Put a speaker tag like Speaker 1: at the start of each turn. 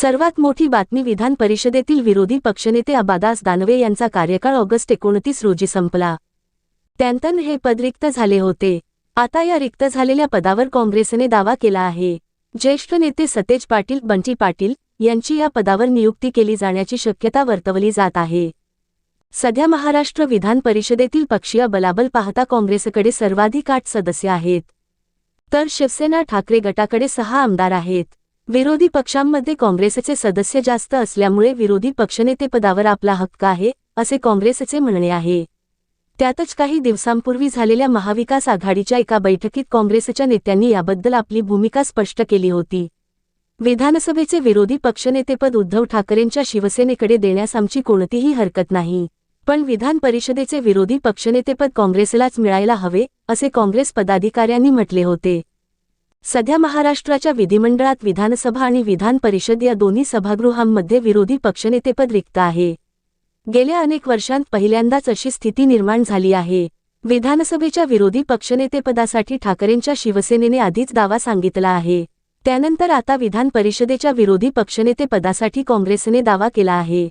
Speaker 1: सर्वात मोठी बातमी विधान परिषदेतील विरोधी पक्षनेते अबादास दानवे यांचा कार्यकाळ ऑगस्ट एकोणतीस रोजी संपला. त्यांतन हे पद रिक्त झाले होते. आता या रिक्त झालेल्या पदावर काँग्रेसने दावा केला आहे. ज्येष्ठ नेते सतेज पाटील बंटी पाटील यांची या पदावर नियुक्ती केली जाण्याची शक्यता वर्तवली जात आहे. सध्या महाराष्ट्र विधान परिषदेतील पक्षीय बलाबल पाहता काँग्रेसकडे सर्वाधिक आठ सदस्य आहेत. तर शिवसेना ठाकरे गटाकडे सहा आमदार आहेत. विरोधी पक्षांमध्ये काँग्रेसचे सदस्य जास्त असल्यामुळे विरोधी पक्षनेतेपदावर आपला हक्क आहे असे काँग्रेसचे म्हणणे आहे. त्यातच काही दिवसांपूर्वी झालेल्या महाविकास आघाडीच्या एका बैठकीत काँग्रेसच्या नेत्यांनी याबद्दल आपली भूमिका स्पष्ट केली होती. विधानसभेचे विरोधी पक्षनेतेपद उद्धव ठाकरेंच्या शिवसेनेकडे देण्यास आमची कोणतीही हरकत नाही. पण विधान परिषदेचे विरोधी पक्षनेतेपद काँग्रेसलाच मिळायला हवे असे काँग्रेस पदाधिकाऱ्यांनी म्हटले होते. सध्या महाराष्ट्राच्या विधिमंडळात विधानसभा आणि विधान परिषद या दोन्ही सभागृहांमध्ये विरोधी पक्षनेतेपद रिक्त आहे. गेल्या अनेक वर्षांत पहिल्यांदाच अशी स्थिती निर्माण झाली आहे. विधानसभेच्या विरोधी पक्षनेतेपदासाठी ठाकरेंच्या शिवसेनेने आधीच दावा सांगितला आहे. त्यानंतर आता विधान परिषदेच्या विरोधी पक्षनेतेपदासाठी काँग्रेसने दावा केला आहे.